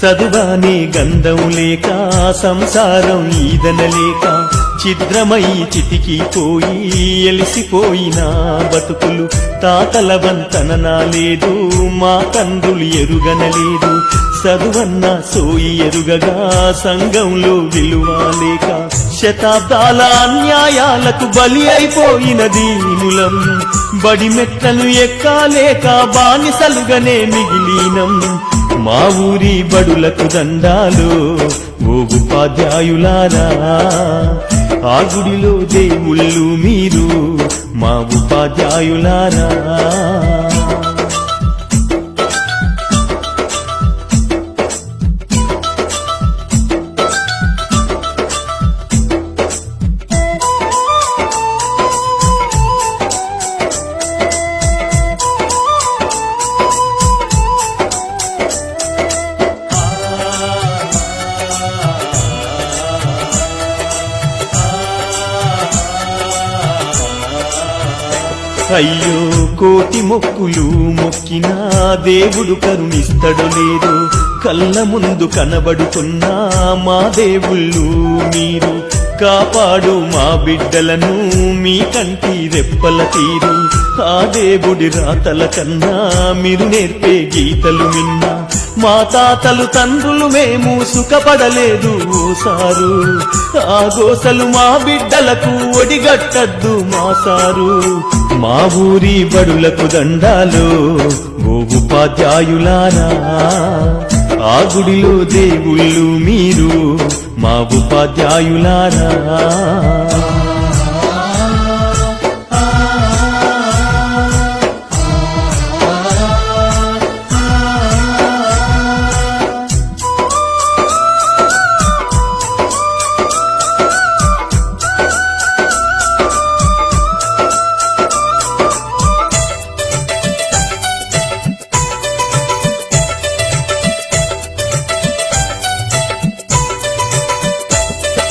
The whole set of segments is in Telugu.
సదువానే గంధం లేక సంసారం ఈదనలేక చిద్రమై చితికిపోయి ఎలిసిపోయిన బతుకులు తాతల వంతనన లేదు మా తండ్రులు ఎరుగనలేదు చదువన్న సోయి ఎరుగగా సంఘంలో విలువ లేక శతాబ్దాల అన్యాయాలకు బలి అయిపోయిన దీనులం. బడి మెట్లను ఎక్కాలేక బానిసలుగానే మిగిలినం. మా ఊరి బడులకు దండాలు ఓ ఉపాధ్యాయులారా. ఆ గుడిలో దేవుళ్ళు మీరు మా ఉపాధ్యాయులారా. అయ్యో కోటి మొక్కులు మొక్కినా దేవుడు కరుణిస్తడు లేదు. కళ్ళ ముందు కనబడుతున్నా మా దేవుళ్ళు మీరు. కాపాడు మా బిడ్డలను మీ కంటి రెప్పల తీరు. ఆ దేవుడి రాతల కన్నా మీరు నేర్పే గీతలు విన్నా. మా తాతలు తండ్రులు మేము సుఖపడలేదు సారు ఆ గోసలు మా బిడ్డలకు ఒడిగట్టద్దు మా సారు. మా ఊరి బడులకు దండాలు ఓ ఉపాధ్యాయులారా. ఆ గుడిలో దేవుళ్ళు మీరు మా ఉపాధ్యాయులారా.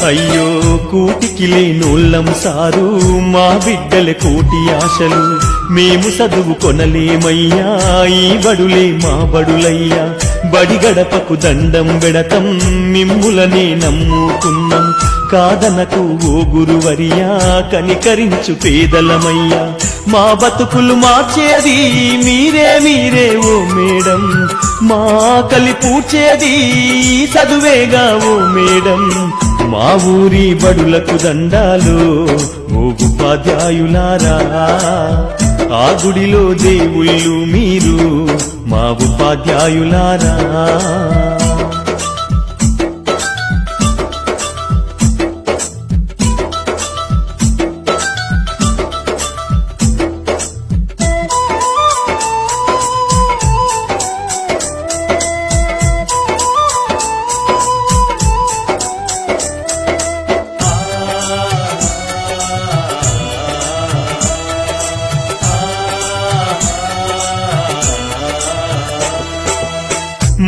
అయ్యో కూటికి లేనోళ్ళం సారు మా బిడ్డల కోటి ఆశలు. మేము చదువుకొనలేమయ్యా ఈ బడులే మా బడులయ్యా. బడి గడపకు దండం బెడతం మిమ్ములనే నమ్ముకున్నాం. కాదనకు ఓ గురువరియా కనికరించు పేదలమయ్యా. మా బతుకులు మార్చేది మీరే మీరే ఓ మేడం. మా కలి పూడ్చేది చదువేగా ఓ మేడం. మా ఊరి బడులకు దండాలు ఓ ఉపాధ్యాయులారా. ఆ గుడిలో దేవుళ్ళు మీరు మా ఉపాధ్యాయులారా.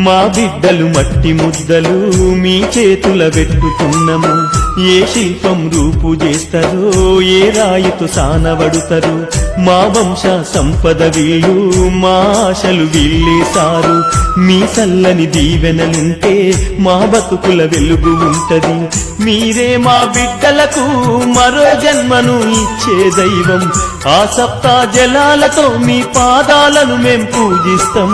మా బిడ్డలు మట్టి ముద్దలు మీ చేతుల పెట్టుకున్నము ఏ శిల్పం రూపు చేస్తారో ఏ రాయితో సానబడుతారు మా వంశ సంపద వీళ్ళు మా ఆశలు వీళ్ళేసారు మీ చల్లని దీవెనలుంటే మా బతుకుల వెలుగు ఉంటది. మీరే మా బిడ్డలకు మరో జన్మను ఇచ్చే దైవం. ఆ సప్తా జలాలతో మీ పాదాలను మేం పూజిస్తాం.